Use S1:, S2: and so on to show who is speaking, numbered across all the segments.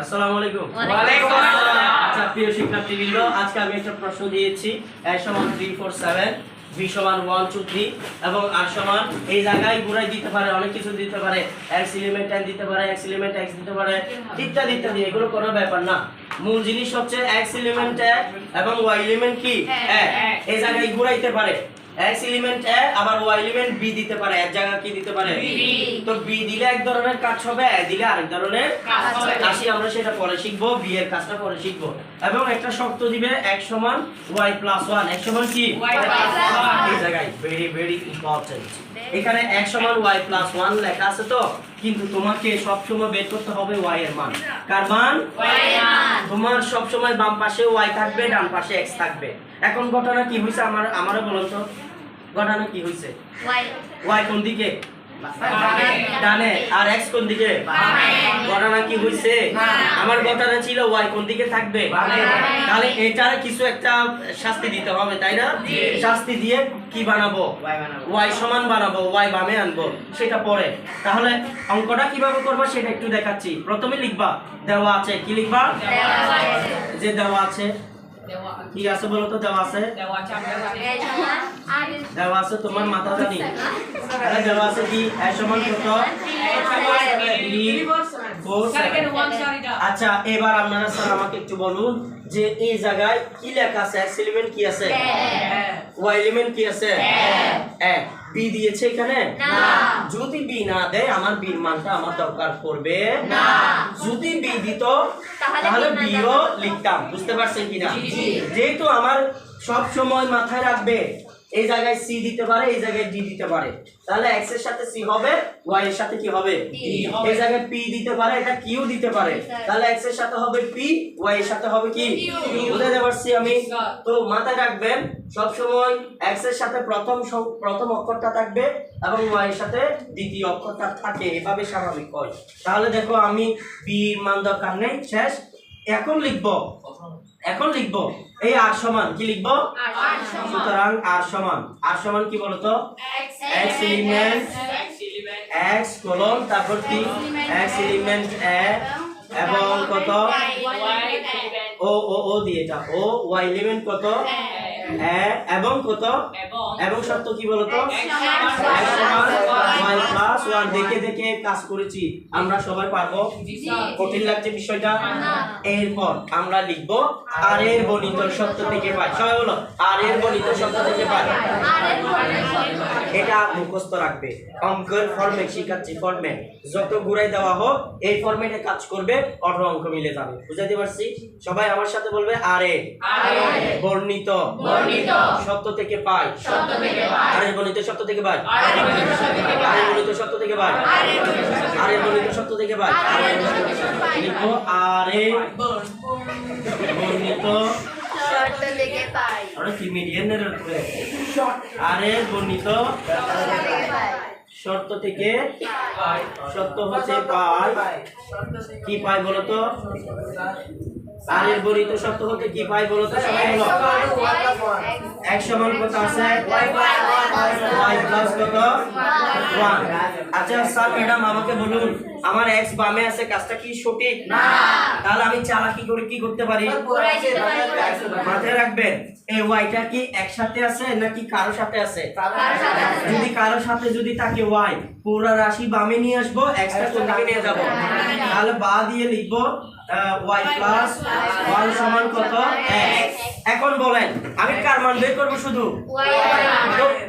S1: আসসালামু আলাইকুম। আচ্ছা প্রিয় শিক্ষার্থীবৃন্দ আজকে আমি একটা প্রশ্ন দিয়েছি। এ সমান থ্রি ফোর সেভেন বি সমান ওয়ান টু থ্রি এবং আর সমান এই জায়গায় ঘুরাই দিতে পারে অনেক কিছু দিতে পারে। এক্স এলিমেন্ট টেন দিতে পারে এক্স এলিমেন্ট এক্স দিতে পারে ইত্যাদি ইত্যাদি এগুলো কোনো ব্যাপার না। মূল জিনিস হচ্ছে এক্স এলিমেন্ট এক এবং ওয়াই এলিমেন্ট কি? এক এই জায়গায় ঘুরাইতে পারে। এক্স এলিমেন্ট এ আবার ওয়াই এলিমেন্ট বি দিতে পারে এক জায়গা কি দিতে পারে?
S2: B.
S1: তো বি দিলে এক ধরনের কাজ হবে এ দিলে আরেক ধরনের
S2: কাজ হবে।
S1: আসি আমরা সেটা পরে শিখব বি এর কাজটা পরে শিখব। এবং একটা শর্ত দিবে এক সমান ওয়াই প্লাস ওয়ান এক সমান কি?
S2: Y।
S1: এই জায়গায় ভেরি ভেরি ইম্পর্টেন্ট এখানে এক সমান ওয়াই প্লাস ওয়ান লেখা আছে তো? কিন্তু তোমাকে সবসময় বের করতে হবে ওয়াই এর মান। কার মান?
S2: Y মান।
S1: তোমার সব সময় বাম পাশে ওয়াই থাকবে ডান পাশে এক্স থাকবে। এখন ঘটনা কি হয়েছে আমার আমারও বলুন তো। ঘটনা কি হয়েছে ওয়াই। কোন দিকে? ডানে। আর এক্স কোন দিকে? ঘটনা কি হয়েছে আমার ঘটনা ছিল ওয়াই কোন দিকে থাকবে? তাহলে এটার কিছু একটা শাস্তি দিতে হবে তাই না? শাস্তি দিয়ে কি বানাবো? ওয়াই সমান বানাবো ওয়াই বামে আনব সেটা পরে। তাহলে অঙ্কটা কীভাবে করব সেটা একটু দেখাচ্ছি। প্রথমে লিখবা দেওয়া আছে। কি লিখবা? যে দেওয়া আছে। কি আছে বলো তো? দেওয়া আছে? দেওয়া আছে তোমার মাথা জানি। দেওয়া আছে কি? এ সমান কত? আচ্ছা এবার আপনারা স্যার আমাকে একটু বলুন যে এই জায়গায় কি লেখা আছে? এক্স এলিমেন্ট কি আছে? ওয়াই এলিমেন্ট কি আছে? বি দিয়েছে এখানে? যদি বি না দেয় আমার বি মানটা আমার দরকার পড়বে যদি বি দিত
S3: তাহলে বি ও
S1: বিও লিখতাম। বুঝতে পারছেন কিনা?
S2: জি।
S1: যেহেতু আমার সব সময় মাথায় রাখবে এই জায়গায় সি দিতে পারে এই জায়গায় ডি দিতে পারে। তাহলে এক্সের সাথে সি হবে ওয়াই এর সাথে কি হবে? এই জায়গায় পি দিতে পারে এটা কিউ দিতে পারে। তাহলে এক্সের সাথে হবে পি ওয়াই এর সাথে হবে কি। বুঝতে পারছি আমি? তো মাথায় রাখবেন সব সময় এক্সের সাথে প্রথম প্রথম অক্ষরটা থাকবে এবং ওয়াই এর সাথে দ্বিতীয় অক্ষরটা থাকে এভাবে স্বাভাবিক হয়। তাহলে দেখো আমি পি মান দরকার নেই শেষ। এখন লিখব। এখন লিখব। এই আর সমান কি লিখব? সুতরাং আর সমান। আর সমান কি বলতো? X এলিমেন্ট x কোলন তারপর কি? X এলিমেন্ট এ এবং কত? ও ও ও দিয়ে এটা। ও y এলিমেন্ট কত? এ এবং কত? এবং শর্ত কি বলতো? প্লাস 1 দেখে দেখে কাজ করেছি। আমরা সবাই পারব? কঠিন লাগছে বিষয়টা? এরপর আমরা লিখব আর এর বর্ণিত শব্দ থেকে পাই। সবাই বলো আর এর বর্ণিত শব্দ থেকে পাই? এটা মুখস্থ রাখবে। অঙ্কের ফরম্যাট শিখাচ্ছি ফরম্যাট যত ঘুরাই দেওয়া হোক এই ফরম্যাটে কাজ করবে অটো অঙ্ক মিলে যাবে। বুঝাতে পারছি? সবাই আমার সাথে বলবে আরে বর্ণিত।
S2: বর্ণিত।
S1: শব্দ থেকে পাই।
S2: পাই।
S1: আরে বর্ণিত শব্দ থেকে পাই
S2: আরে বর্ণিত শব্দ থেকে পাই।
S1: আরে বর্ণিত শব্দ থেকে
S2: আরে
S1: আরে
S3: আরে পাই।
S1: লিখো আরে বর্ণিত
S3: শর্ত থেকে পাই
S1: আমরা কি মিডিয়ানের উপরে আরে বর্ণিত
S3: শর্ত থেকে পাই
S1: শর্ত থেকে সত্য হচ্ছে পাই কি পাই বলতো আরের বর্ণিত সত্য হতে কি পাই বলতো সবাই বলো? এক সমান কত আছে? কত? আচ্ছা স্যার ম্যাডাম আমাকে বলুন আমার x বামে আছে কাজটা কি সঠিক? না। তাহলে আমি চালাকি করে কি করতে পারি। মাথায় রাখবেন। এই ওয়াইটা কি একসাথে আছে নাকি কারও সাথে আছে?
S3: কারোর সাথে আছে।
S1: যদি কারও সাথে যদি থাকে ওয়াই পুরো রাশি বামে নিয়ে আসব কোন দিকে নিয়ে যাব। তাহলে বা দিয়ে লিখব ওয়াই প্লাস ওয়ান সমান কত? X এখন বলেন আমি কার মান বের করব শুধু?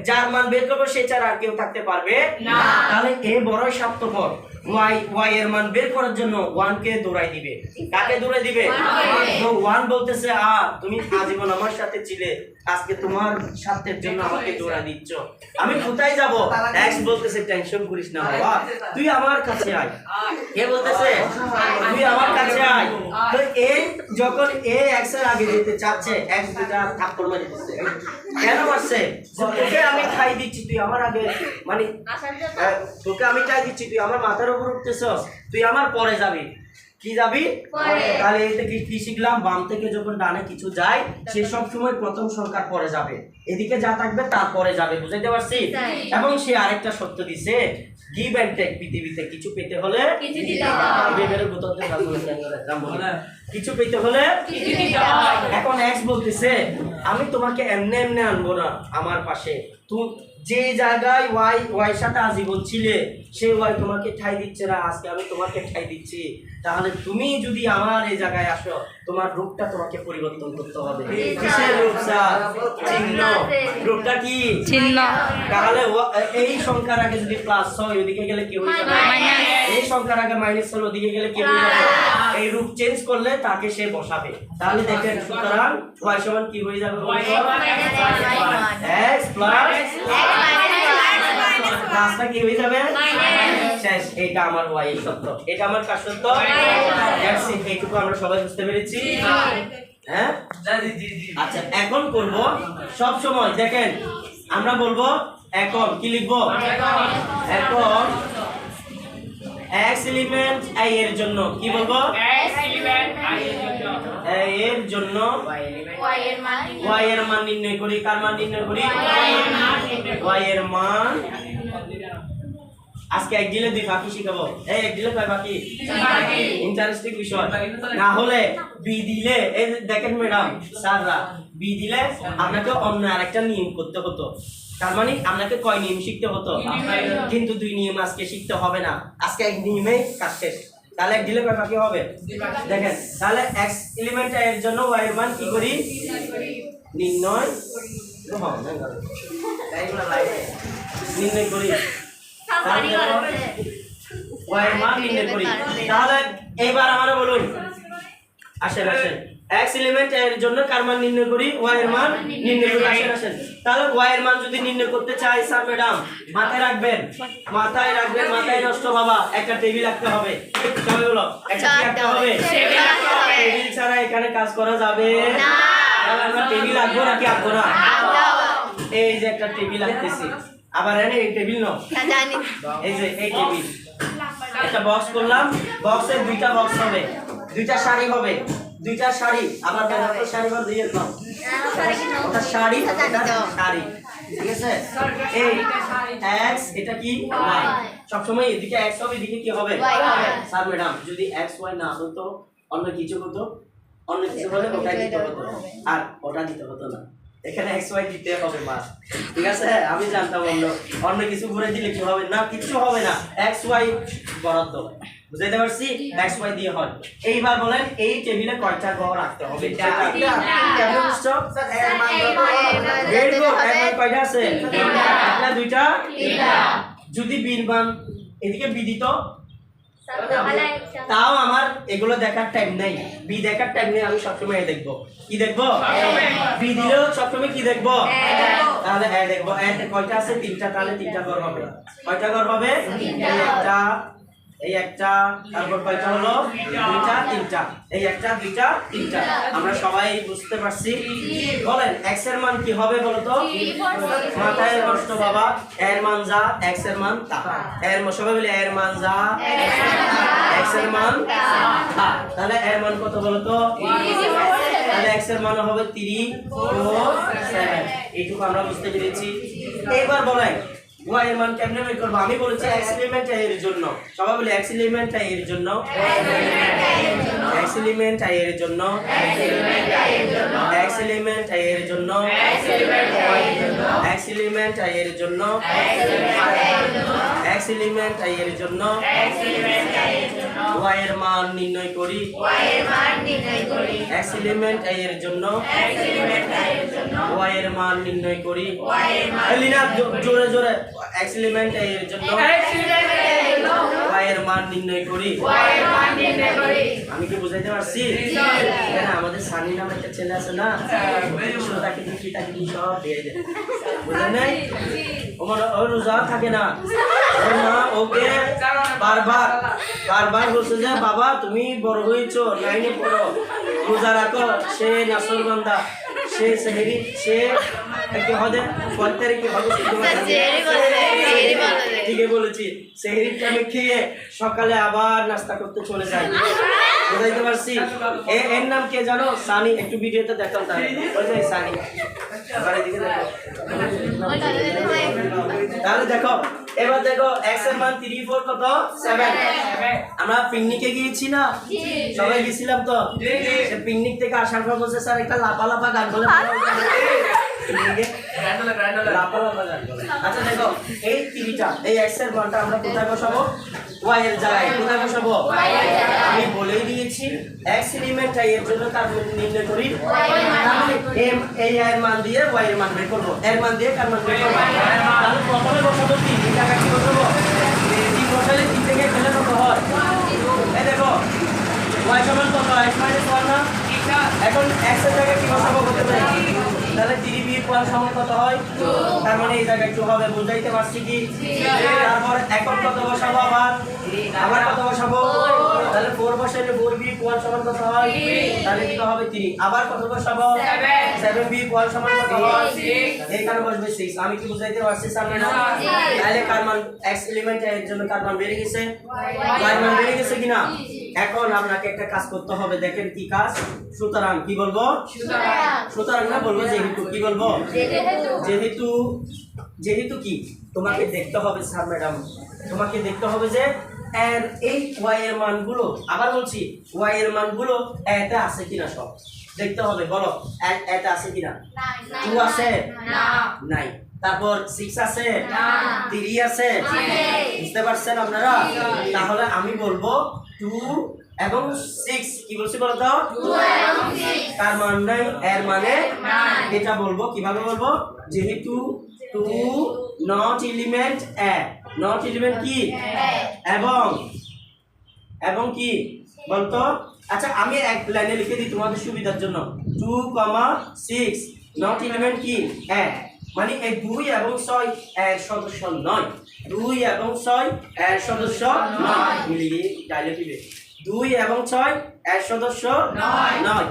S1: যার মান বের করব সে ছাড়া আর কেউ থাকতে পারবে
S2: না।
S1: তাহলে এ বড়ই স্বার্থপর। ওয়াই ওয়াই এর মান বের করার জন্য ওয়ান কে দৌড়াই দিবে। কাকে দৌড়াই দিবে? তো ওয়ান বলতেছে আ তুমি আজীবন আমার সাথে ছিলে আজকে তোমার স্বার্থের জন্য আমাকে দৌড়া দিচ্ছ। আমি কোথায় যাব? এক্স বলতেছে টেনশন করিস না বাবা। তুই আমার কাছে আয়। কে বলতেছে? তুই আমার কাছে আয়। তো এ যখন এ এক্সের আগে যেতে চাচ্ছে এক্স দুটা থাপ্পড় মারি দিচ্ছে। কেন মারছে? তোকে আমি খাই দিচ্ছি তুই আমার আগে মানে তোকে আমি খাই দিচ্ছি তুই আমার মাথার উপর উঠতেছস তুই আমার পরে যাবি। কি যাবি? তাহলে এই থেকে কি শিখলাম? বাম থেকে যখন ডানে কিছু যায় সে সব সময় প্রথম সংখ্যার পরে যাবে। এদিকে যা থাকবে তারপরে যাবে বুঝাইতে পারছি? এবং সে আরেকটা সত্য দিছে গিভ এন্ড টেক পৃথিবীতে কিছু পেতে হলে
S3: কিছু হয়।
S1: পেতে হলে
S3: কিছু দিতে হয়।
S1: এখন এক্স বলতেছে আমি তোমাকে এমনি এমনি আনব না আমার পাশে। তুমি যে জায়গায় ওয়াই ওয়াই সাথে আজীবন ছিলে সেই ওয়াই তোমাকে ঠাই দিচ্ছে না আজকে আমি তোমাকে ঠাই দিচ্ছি। তাহলে তুমি যদি আমার এই জায়গায় আসো তোমার রূপটা তোমাকে পরিবর্তন করতে হবে। কিসের রূপ চিহ্ন। রূপটা কি?
S4: চিহ্ন।
S1: তাহলে এই সংখ্যার আগে যদি প্লাস হয় ওদিকে গেলে কি হয়ে যাবে? এই সংখ্যার আগে মাইনাস হলে ওদিকে গেলে কি হয়ে যাবে? এই রূপ চেঞ্জ করলে তাকে সে বসাবে। তাহলে দেখেন সুতরাং y সমান কি হয়ে যাবে x প্লাস কি হয়ে যাবে? শেষ এটা আমার সত্য। এটা আমার কার সত্য? এইটুকু আমরা সবাই বুঝতে পেরেছি। হ্যাঁ? আচ্ছা এখন করব। সব সময় দেখেন আমরা বলব এখন কি লিখব? এখন এক্স এলিমেন্ট আই এর জন্য কি বলব? এই এর জন্য। Y এর মান নির্ণয় করি। কার। মান নির্ণয় করি? Y এর মান। আজকে এক দিলে দুই বাকি শিখাবো। এই এক দিলে কয় বাকি ইন্টারেস্টিং বিষয়। না হলে বি দিলে এই দেখেন ম্যাডাম স্যাররা বি দিলে আপনাকে অন্য আরেকটা নিয়ম করতে হতো। তার মানে আপনাকে কয় নিয়ম শিখতে হতো? কিন্তু দুই নিয়ম আজকে শিখতে হবে না। আজকে এক নিয়মে কাজ শেষ। তাহলে এক দিলে ব্যাপার কি হবে? দেখেন তাহলে এক্স এলিমেন্ট এর জন্য ওয়াই এর মান কি করি? নির্ণয় নির্ণয় করি। y এর মান নির্ণয় করি। তাহলে এইবার আমার বলুন। আসেন আসেন। X এলিমেন্ট এর জন্য কার মান নির্ণয় করি? Y এর মান নির্ণয় করি। আসেন আসেন। তাহলে y এর মান যদি নির্ণয় করতে চাই স্যার ম্যাডাম মাথায় রাখবেন। মাথায় রাখবেন মাথায় নষ্ট বাবা। একটা টেবিল রাখতে হবে। সবাই বলো একটা কি রাখতে হবে। টেবিল ছাড়া এখানে কাজ করা যাবে?
S3: না।
S1: তাহলে আমরা টেবিল রাখব নাকি রাখব না? এই যে একটা টেবিল রাখতেছি আবার এনে এই টেবিল নাও। এই যে এই টেবিল একটা বক্স করলাম। বক্সে দুইটা বক্স হবে। দুইটা সারি হবে। দুইটা শাড়ি আবার বেনারসি শাড়ি বা দিয়ে দাও একটা শাড়ি শাড়ি ঠিক আছে? এই এক্স এটা কি? Y সবসময় এদিকে এক্স হবে এদিকে কি হবে?
S3: হবে।
S1: স্যার ম্যাডাম যদি এক্স ওয়াই না হতো অন্য কিছু হতো অন্য কিছু হলে ওটা দিতে হতো। আর ওটা দিতে হতো না। এখানে এক্স ওয়াই দিতে হবে মা ঠিক আছে? আমি জানতাম অন্য অন্য কিছু ঘুরে দিলে কি হবে? না কিছু হবে না। এক্স ওয়াই বরাদ্দ। বুঝাইতে পারছি? এক্স ওয়াই দিয়ে হয়। এইবার বলেন এই টেবিলে কয়টা ঘর রাখতে হবে? কয়টা আছে? একটা দুইটা? যদি বিল মান এদিকে বি দিত তাও আমার এগুলো দেখার টাইম নাই। বি দেখার টাইম নেই আমি সবসময় এ দেখব। কি দেখব? বি দিলেও সবসময় কি দেখব? তাহলে হ্যাঁ দেখব। কয়টা আছে? তিনটা তাহলে তিনটা ঘর হবে। কয়টা ঘর হবে? একটা এই একটা, তারপর কয়টা হলো? দুইটা, তিনটা। এই একটা, দুইটা, তিনটা। আমরা সবাই বুঝতে পারছি। বলেন এক্সের মান কি হবে বলো তো? মাথায় নষ্ট বাবা। এর মান যা এক্সের মান তা। এর সবাই বলে, এর মান যা এক্সের মান তা। তাহলে এর মান কত বলো তো? তাহলে এক্সের মান হবে 3 4 7 এইটুকু আমরা বুঝতে পেরেছি। এইবার বলেন y এর মান কেমনে বের করব? আমি বলেছি x এলিমেন্ট এর জন্য। সবাই বলে এক্সিলিমেন্ট এলিমেন্ট এর জন্য। X এলিমেন্ট এর জন্য। X এলিমেন্ট এর জন্য। X এলিমেন্ট এর জন্য। X এলিমেন্ট এর জন্য। এর মান নির্ণয় করি। X এলিমেন্ট এর জন্য। এর মান নির্ণয় করি। লিনা জোরে জোরে। X এলিমেন্ট এর জন্য y এর মান নির্ণয় করি। আমি কি বুঝাইতে পারছি? এখানে আমাদের সানি নামে একটা ছেলে আছে না? শুধু তাকে দেখি তাকে দেখি সব দিয়ে দেয়। বুঝলেন নাই? ওমর ও রোজা থাকে না। ওর মা ওকে বারবার বারবার বলছে যে বাবা তুমি বড় হয়েছো লাইনে পড়ো রোজা রাখো সে নাসরগন্ধা সে সেহেরি সে কি হবে কয় তারিখে হবে ঠিকই বলেছি সেহরির টাইমে খেয়ে সকালে আবার নাস্তা করতে চলে যায় বুঝাইতে পারছি? এর নাম কে জানো? সানি একটু ভিডিওতে দেখাম তাহলে। ওই যে সানি। দেখো। তাহলে দেখো এবার দেখো এক্সের মান থ্রি ফোর কত? সেভেন আমরা পিকনিকে গিয়েছি না? সবাই গেছিলাম তো? পিকনিক থেকে আসার পর বলছে স্যার একটা লাপা লাপা গান বলে আচ্ছা দেখো এই তিনটা এই এক্সের মানটা আমরা কোথায় বসাবো? ওয়াই এর জায়গায় কোথায় বসাবো? আমি বলেই দিয়েছি এক্স এলিমেন্ট আই এর জন্য কার। মান নির্ণয় করি। তাহলে এম এই এর মান দিয়ে ওয়াই এর মান বের করব। এর মান দিয়ে কার মান বের করব? তাহলে প্রথমে বসাবো তিন এই জায়গায় কি বসাবো তিন বসালে তিন থেকে গেলে কত হয়? এই দেখো ওয়াই সমান কত? এক্স মাইনাস ওয়ান না? এখন এক্সের জায়গায় কি বসাবো? বলতে পারি তাহলে থ্রি বি ওয়ান সমান কত হয়? তার মানে এই জায়গায় একটু হবে বুঝাইতে পারছি কি? তারপর এখন কত বসাবো আবার? আবার কত বসাবো? তাহলে ফোর বসাইলে ফোর বি ওয়ান সমান কত হয়? তাহলে কি হবে থ্রি আবার কত বসাবো? সেভেন। বি ওয়ান সমান কত হয়? এইখানে বসবে সিক্স আমি কি বুঝাইতে পারছি সামনে না? তাহলে কার মান এক্স এলিমেন্ট এর জন্য কার মান বেড়ে গেছে? ওয়াই মান বেড়ে গেছে কিনা? এখন আপনাকে একটা কাজ করতে হবে দেখেন কি কাজ? সুতরাং কি বলব? সুতরাং। না বলব যেহেতু কি বলব? যেহেতু। যেহেতু কি? তোমাকে দেখতে হবে স্যার ম্যাডাম। তোমাকে দেখতে হবে যে এর এই ওয়াই এর মানগুলো আবার বলছি ওয়াই এর মানগুলো এতে আছে কিনা সব? দেখতে হবে বলো এতে আছে কিনা? টু আছে? নাই। তারপর সিক্স আছে? থ্রি আছে? বুঝতে পারছেন আপনারা? তাহলে আমি বলব টু এবং সিক্স কি বলছি বলতো? তার মান নাই এর মানে এটা বলব কীভাবে বলব? যেহেতু two not element A not element কি? এবং এবং কি? বলতো? আচ্ছা আমি এক লাইনে লিখে দিই তোমাদের সুবিধার জন্য। Two comma six not element কি? এক মানে এই দুই এবং ছয় এর সদস্য নয়। দুই এবং ছয় এর সদস্য নয়। মিলিয়ে ডাইলে দিবে। দুই এবং ছয় এর সদস্য নয়।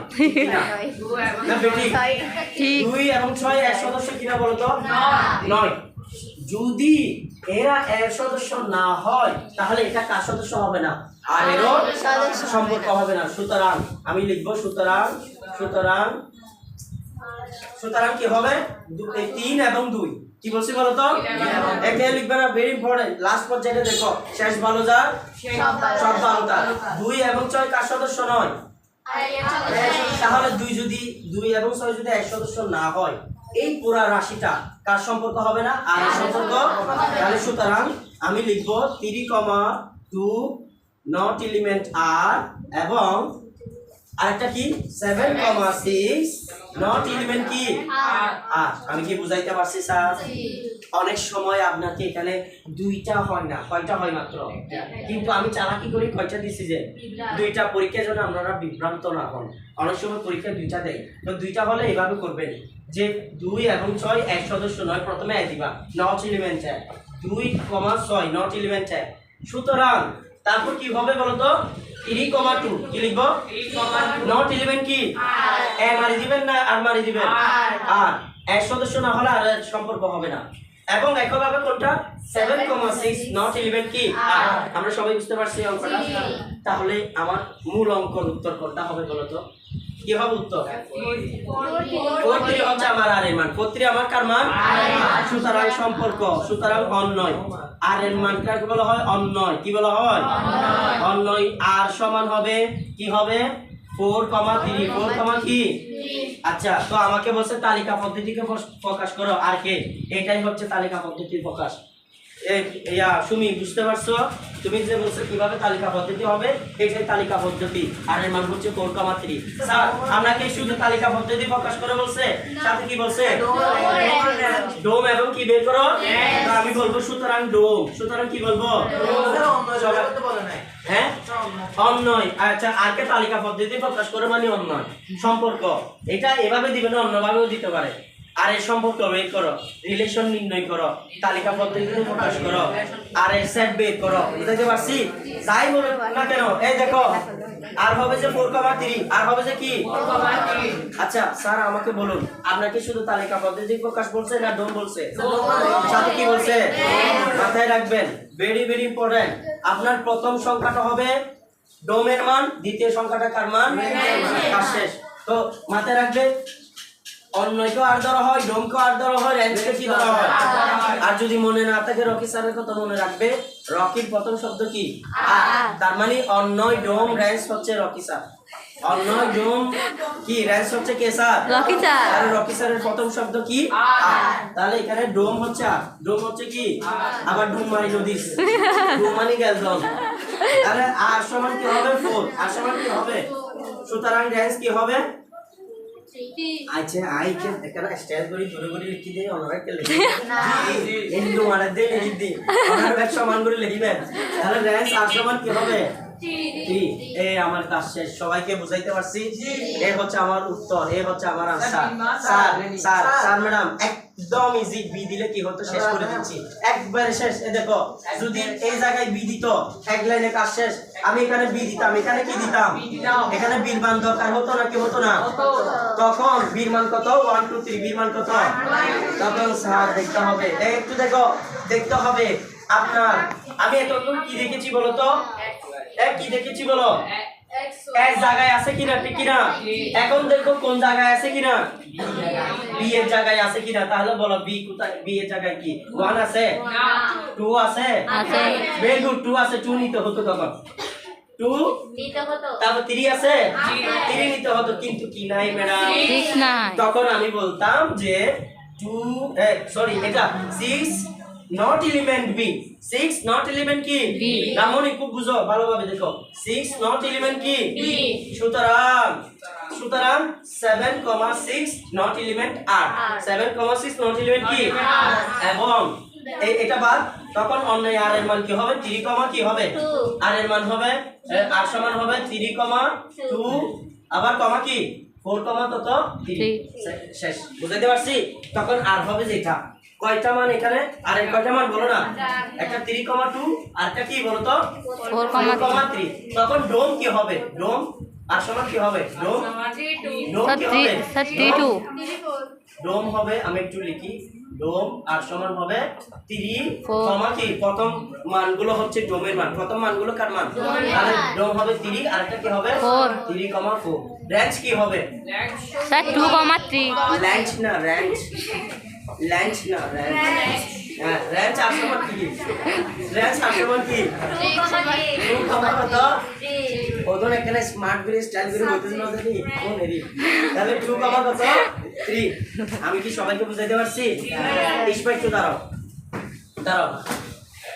S1: দুই এবং ছয় এর সদস্য কিনা বলতো নয়। যদি এরা এর সদস্য না হয় তাহলে এটা কার সদস্য হবে না? আর এরও সম্পর্ক হবে না। সুতরাং আমি লিখব সুতরাং সুতরাং সুতরাং কি হবে? তিন এবং দুই। কি বলছি বলতো? এটা লিখবে না ভেরি ইম্পর্টেন্ট লাস্ট পর্যায়ে দেখো। শেষ ভালো যা সব ভালো তার দুই এবং ছয় কার সদস্য নয়? তাহলে দুই যদি, দুই এবং ছয় যদি এক সদস্য না হয়, এই পুরা রাশিটা কার সম্পর্ক হবে না? আর সম্পর্ক? তাহলে সুতরাং আমি লিখব three comma two not element আর এবং আরেকটা কি? Seven comma six not element কি? আর আমি কি বুঝাইতে পারছি স্যার? অনেক সময় আপনাকে এখানে দুইটা হয় না কয়টা হয় মাত্র? কিন্তু আমি চালাকি করি কয়টা দিছি যে? দুইটা পরীক্ষার জন্য আপনারা বিভ্রান্ত না হন। অনেক সময় পরীক্ষা দুইটা দেয়। তো দুইটা হলে এভাবে করবেন যে দুই এবং ছয় এক সদস্য নয় প্রথমে এক দিবা। নট এলিমেন্ট এক। দুই কমা ছয় নট এলিমেন্ট এক। সুতরাং তারপর কি হবে বলতো? থ্রি কমা টু কি লিখব? নট এলিমেন্ট কি? এ মারি দিবেন না আর মারি দিবেন? আর। এক সদস্য না হলে আর সম্পর্ক হবে না। এবং একইভাবে কোনটা? Seven comma six not element কি? আমরা সবাই বুঝতে পারছি অঙ্কটা? তাহলে আমার মূল অঙ্কর উত্তর কোনটা হবে বলতো কি হবে উত্তর? হচ্ছে আমার আর এর মান। আমার কার মান? সুতরাং সম্পর্ক। সুতরাং অন্যয়। আর এর মান কাকে বলা হয়? অন্যয়। কি বলা হয়? অন্যয়। আর সমান হবে? কি হবে? Four comma three. Four comma কি? আচ্ছা তো আমাকে বলছে তালিকা পদ্ধতিকে প্রকাশ করো। আর কে? এটাই হচ্ছে তালিকা পদ্ধতির প্রকাশ। ইয়া সুমি বুঝতে পারছ? তুমি যে বলছো কীভাবে তালিকা পদ্ধতি হবে এটাই তালিকা পদ্ধতি। আর এর মান হচ্ছে স্যার আপনাকে শুধু তালিকা পদ্ধতি প্রকাশ করে বলছে? সাথে কি বলছে? ডোম। এবং কি বের করো? আমি বলব সুতরাং ডোম। সুতরাং কি বলব? হ্যাঁ? অন্যয় আচ্ছা আরকে তালিকা পদ্ধতি প্রকাশ করে মানে অন্যয় সম্পর্ক। এটা এভাবে দিবে না অন্যভাবেও দিতে পারে। আর এর সম্পর্ক বের করো। রিলেশন নির্ণয় করো। তালিকা পদ্ধতিতে প্রকাশ করো। আর এর সেট বের করো। বুঝতে পারছি? তাই বলো না কেন, এই দেখো, আর হবে যে ফোর কমা থ্রি আর হবে যে কি? আচ্ছা স্যার, আমাকে বলুন আপনাকে শুধু তালিকা পদ্ধতি প্রকাশ বলছে না ডোম বলছে? সাথে কি বলছে? মাথায় রাখবেন ভেরি ভেরি ইম্পর্টেন্ট আপনার প্রথম সংখ্যাটা হবে ডোমের মান, দ্বিতীয় সংখ্যাটা কার মান? কার শেষ? তো মাথায় রাখবে অন্যকেও আর ধরা হয় ডোমকেও আর ধরা হয় র্যাঞ্চকে কি ধরা হয়? আর যদি মনে না থাকে রকি স্যারের কথা মনে রাখবে। রকির প্রথম শব্দ কি? তার মানে অন্যয় ডোম র্যাঞ্চ হচ্ছে রকি স্যার। অন্যয় ডোম কি? র্যাঞ্চ হচ্ছে কে স্যার?
S4: Rocky sir.
S1: আর রকি স্যারের প্রথম শব্দ কি? তাহলে এখানে ডোম হচ্ছে আর ডোম হচ্ছে কি? আবার ডুম মানে নদীস ডুম মানে গ্যালজন তাহলে আর সমান কি হবে? ফোর। আর সমান কি হবে? সুতরাং র্যাঞ্চ কি হবে? আচ্ছা আই কে এখানে স্টাইল করি জোরে করে লিখি দেই অনারা কে লিখি হিন্দু মানে দে লিখি দি অনার ব্যাগ সমান করে লিখিবেন তাহলে র্যাঞ্চ আর সমান কি? হবে এই আমার কাজ শেষ। সবাইকে বুঝাইতে পারছি? এই হচ্ছে আমার উত্তর এই হচ্ছে আমার answer sir sir sir madam একদম ইজি বি দিলে কি হতো? শেষ করে দিচ্ছি। একবারে শেষ। এ দেখো যদি এই জায়গায় বি দিত এক লাইনে কাজ শেষ। আমি এখানে বি দিতাম এখানে কি দিতাম? এখানে বীর মান দরকার হতো না কি হতো না? তখন বীর মান কত? ওয়ান টু থ্রি বীর মান কত? তখন স্যার দেখতে হবে। একটু দেখো দেখতে হবে। আপনার আমি এতক্ষণ কি দেখেছি বলো তো? এক কি দেখেছি বলো? এক জায়গায় আছে কিনা ঠিক কিনা? এখন দেখো কোন জায়গায় আছে কিনা? বি এর জায়গায় আছে কিনা? তাহলে বলো বি কোথায়? বি এর জায়গায় কি? ওয়ান আছে? টু আছে?
S4: আছে।
S1: ভেরি গুড টু আছে টু নিতে হতো তখন। টু তারপর থ্রি আছে? থ্রি নিতে হতো কিন্তু কি নাই ম্যাডাম তখন আমি বলতাম যে টু সরি এটা six not element B six not element কি
S4: B.
S1: রামনি খুব বুঝো ভালোভাবে দেখো। সিক্স নট এলিমেন্ট কি
S2: B.
S1: সুতরাং সুতরাং seven comma six not element R seven comma six not element কি এবং এটা বাদ তখন অন্য আর এর মান কি হবে? থ্রি কমা কি হবে? আর এর মান হবে আর সমান হবে থ্রি কমা টু আবার কমা কি? ফোর কমা কত থ্রি
S4: Three.
S1: শেষ। বুঝাইতে পারছি? তখন আর হবে যেটা। কয়টা মান এখানে? আর কয়টা মান বলো না? একটা থ্রি কমা টু আর একটা কি বলো তো?
S4: কমা
S1: থ্রি তখন ডোম কি হবে? ডোম আর সমান কি হবে? ডোম ডোম কি হবে? ডোম হবে আমি একটু লিখি। ডোম আর সমান হবে থ্রি কমা কি প্রথম মানগুলো হচ্ছে ডোমের মান। প্রথম মানগুলো কার মান? তাহলে ডোম হবে থ্রি আর একটা কি হবে. থ্রি কমা ফোর র্যাঞ্চ কি হবে?
S4: স্যার টু কমা থ্রি
S1: ল্যাঞ্চ না র্যাঞ্চ ল্যাঞ্চ না র্যাঞ্চ র্যাঞ্চ কি? ওজন এখানে স্মার্ট তাহলে থ্রি আমি কি সবাইকে বুঝাইতে পারছি? দাঁড়াও। দাঁড়াও।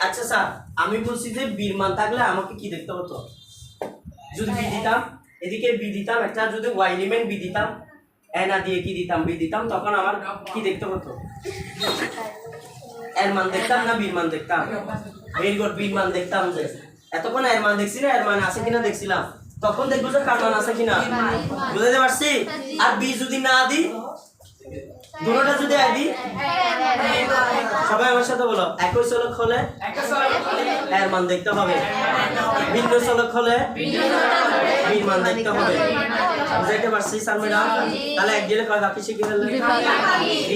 S1: আচ্ছা স্যার আমি বলছি যে বীর মান থাকলে আমাকে কি দেখতে হতো? যদি বি দিতাম, এদিকে বি দিতাম, একটা যদি ওয়াই এলিমেন্ট বি দিতাম এনা দিয়ে কি দিতাম, বি দিতাম, তখন আমার কি দেখতে হতো? এর মান দেখতাম না বীর মান দেখতাম? ভেরি গুড বীর মান দেখতাম যে, এতক্ষণ এর মান দেখছি না এর মান আছে কিনা দেখছিলাম। তখন দেখব যে কার মান আছে কিনা। বুঝাতে পারছি? আর বি যদি না দুটোটা যদি আই দিই, সবাই আমার সাথে বলো, একই চলক হলে এর মান দেখতে হবে ভিন্ন চলক হলে বীর মান দেখতে হবে। বুঝাইতে পারছি স্যার ম্যাডাম তাহলে এক দিলে কয় বাকি শিখে ফেললেন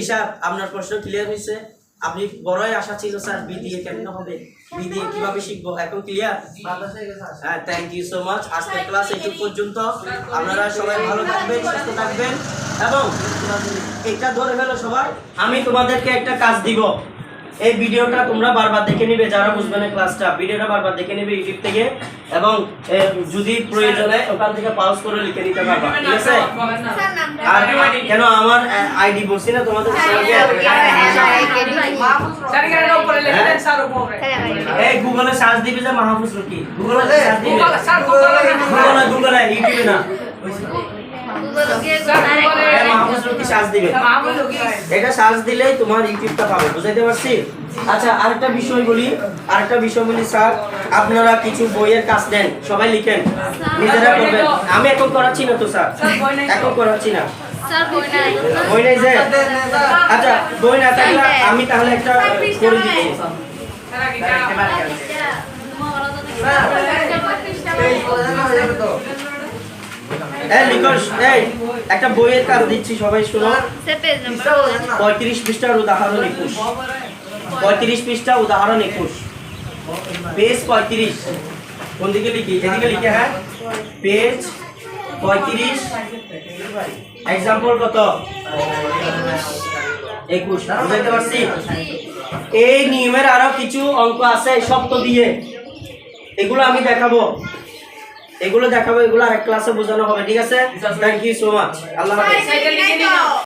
S1: ঋষাদ আপনার প্রশ্ন ক্লিয়ার হয়েছে আপনি বড়ই আশা ছিল স্যার বি দিয়ে কেমন হবে? বি দিয়ে কীভাবে শিখব? এখন ক্লিয়ার হ্যাঁ থ্যাংক ইউ সো মাচ আজকের ক্লাস এইটুক পর্যন্ত। আপনারা সবাই ভালো থাকবেন সুস্থ থাকবেন। এবং এটা ধরে ফেলো সবাই আমি তোমাদেরকে একটা কাজ দিব। এই ভিডিওটা তোমরা বারবার দেখে নিবে যারা বুঝবে না ক্লাসটা ভিডিওটা বারবার দেখে নিবে ইউটিউব থেকে এবং যদি প্রয়োজন হয় ওখান থেকে পাউজ করে লিখে নিতে পারবা ঠিক আছে আর কেন আমার আইডি বলছি না তোমাদের সবাইকে এই গুগলে সার্চ দিবে যে মাহফুজ রকি গুগলে সার্চ দিবে গুগলে গুগলে ইউটিউবে না এটা সার্চ দিলেই তোমার ইউটিউবটা পাবে বুঝাইতে পারছি? আচ্ছা আরেকটা বিষয় বলি আরেকটা বিষয় বলি স্যার আপনারা কিছু বইয়ের কাজ দেন সবাই লিখেন। নিজেরা করবেন। আমি এখন করাচ্ছি না তো স্যার। এখন করাচ্ছি না। বই নেই। যে? আচ্ছা বই না থাকলে আমি তাহলে একটা করে দিচ্ছি।
S3: এই
S1: নিকশ এই, একটা বইয়ের কাজ দিচ্ছি, সবাই শুনো। পঁয়ত্রিশ পৃষ্ঠার উদাহরণ একুশ। পঁয়ত্রিশ পৃষ্ঠা, উদাহরণ একুশ। পেজ পঁয়ত্রিশ। কোন দিকে লিখি? এদিকে লিখে হ্যাঁ? পেজ পঁয়ত্রিশ। এক্সাম্পল কত? একুশ। বুঝাইতে পারছি? এই নিয়মের আরও কিছু অঙ্ক আছে শব্দ দিয়ে। এগুলো আমি দেখাবো। এগুলো দেখাবো এগুলো আরেক ক্লাসে বোঝানো হবে ঠিক আছে? থ্যাংক ইউ সো মাচ আল্লাহ হাফেজ।